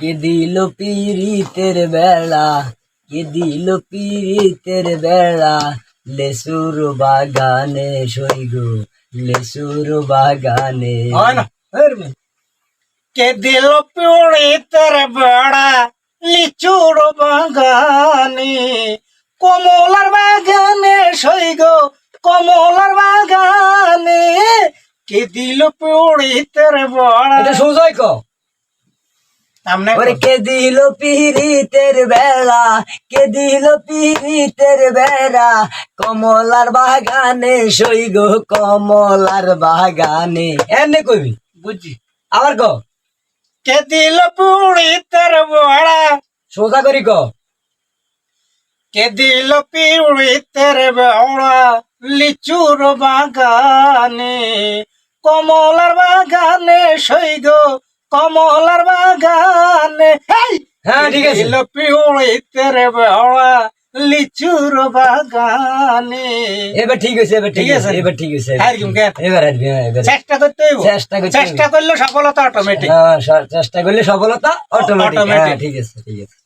কে দিল পিরিতের বেড়া কে দিল পিরিতের বেড়া লেসুর বাগানে সইগো লেসুর বাগানে। কে দিল পিউড়ি তোর বেড়া লিচুর বাগানে। কমলার বাগানে সই গো কমলার বাগানে। কে দিল পিউড়ি তোর বেড়া সোজাই ক ওরে কে দিল পিরিতের বেড়া? কে দিল পিরিতের বেড়া? কমলার বাগানে সইগো কমলার বাগানে। এনে কইবি? বুঝি আবার ক? কে দিল পিউড়ি তোর বেড়া? সোজা করি ক। কে দিল পিউড়ি তোর বেড়া? লিচুর বাগানে কমলার বাগানে সই গো কমলার বাগানে! হ্যাঁ ঠিক আছে। দিল পিউড়ি তোর বেড়া লিচুর বাগানে। এবার ঠিক আছে এবার ঠিক আছে আছে? এবার ঠিক আছে আর কেন? এবার আর হ্যাঁ, চেষ্টা করতে হইব। চেষ্টা করতে চেষ্টা করলে সফলতা অটোমেটিক হ্যাঁ, চেষ্টা করলে সফলতা অটোমেটিক হ্যাঁ ঠিক আছে ঠিক আছে।